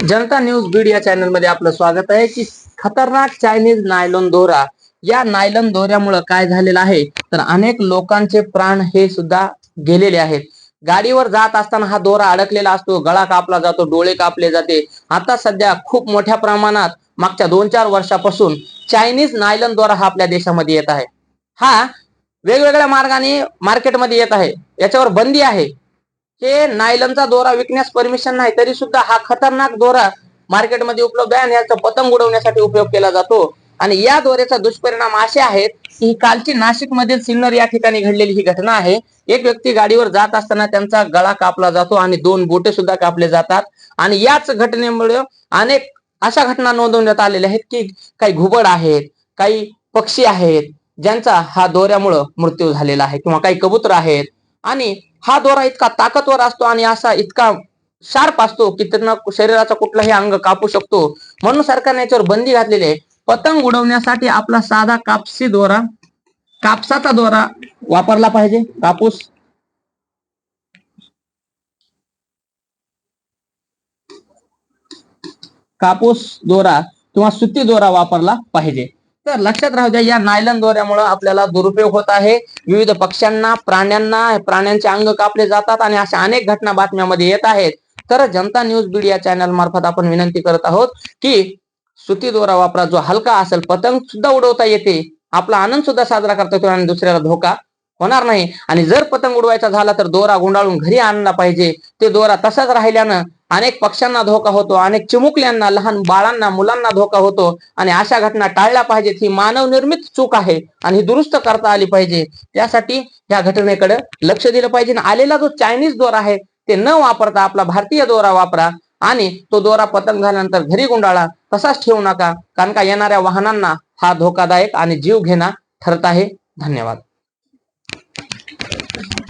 जनता news Beed या चॅनलमध्ये आपलं स्वागत आहे की खतरनाक चायनीज नायलॉन दोरा. या नायलॉन दोऱ्यामुळं काय झालेलं आहे? तर अनेक लोकांचे प्राण हे सुद्धा गेलेले आहेत. गाडीवर जात असताना हा दोरा अडकलेला असतो गळा कापला जातो डोळे कापले जाते. आता सध्या खूप मोठ्या प्रमाणात मागच्या दोन चार वर्षापासून चायनीज नायलॉन दोरा हा आपल्या देशामध्ये येत आहे. हा वेगवेगळ्या मार्गाने मार्केटमध्ये येत आहे. याच्यावर बंदी आहे. हे नायलनचा दोरा विकण्यास परमिशन नाही तरी सुद्धा हा खतरनाक दोरा मार्केटमध्ये उपलब्ध आहे आणि याचा पतंग उडवण्यासाठी उपयोग केला जातो. आणि या दोऱ्याचा दुष्परिणाम असे आहेत की ही कालची नाशिक मधील सिन्नर या ठिकाणी घडलेली ही घटना आहे. एक व्यक्ती गाडीवर जात असताना त्यांचा गळा कापला जातो आणि दोन बोटे सुद्धा कापले जातात. आणि याच घटनेमुळे अनेक अशा घटना नोंदवण्यात आलेल्या आहेत की काही घुबड आहेत काही पक्षी आहेत ज्यांचा हा दोऱ्यामुळं मृत्यू झालेला आहे किंवा काही कबूतर आहेत. आणि हा दोरा इतका ताकदवर असतो आणि असा इतका शार्प असतो की त्यांना शरीराचा कुठलाही अंग कापू शकतो. म्हणून सरकारने याच्यावर बंदी घातलेली आहे. पतंग उडवण्यासाठी आपला साधा कापसी दोरा कापसाचा दोरा वापरला पाहिजे. कापूस. कापूस दोरा किंवा सुती दोरा वापरला पाहिजे. तर लक्षात राहू द्या या नायलन दोऱ्यामुळे आपल्याला दुरुपयोग होत आहे. विविध पक्ष्यांना प्राण्यांना प्राण्यांचे अंग कापले जातात आणि अशा अनेक घटना बातम्यामध्ये येत आहेत. तर जनता न्यूज बीड या चॅनल मार्फत आपण विनंती करत आहोत की सुती दोरा वापरा जो हलका असेल पतंग सुद्धा उडवता येते. आपला आनंद सुद्धा साजरा करता येतो आणि दुसऱ्याला धोका होणार नाही. आणि जर पतंग उडवायचा झाला तर दोरा गुंडाळून घरी आणला पाहिजे. ते दोरा तसाच राहिल्यानं अनेक पक्ष्यांना धोका होतो अनेक चिमुकल्यांना लहान बाळांना मुलांना धोका होतो. आणि अशा घटना टाळल्या पाहिजेत ही मानवनिर्मित चूक आहे आणि ही दुरुस्त करता आली पाहिजे. त्यासाठी या घटनेकडे लक्ष दिलं पाहिजे. आणि आलेला जो चायनीज दोरा आहे ते न वापरता आपला भारतीय दोरा वापरा आणि तो दोरा पतंग झाल्यानंतर घरी गुंडाळा. तसाच ठेवू नका कारण का येणाऱ्या वाहनांना हा धोकादायक आणि जीव घेणा ठरत आहे. धन्यवाद. Thank you.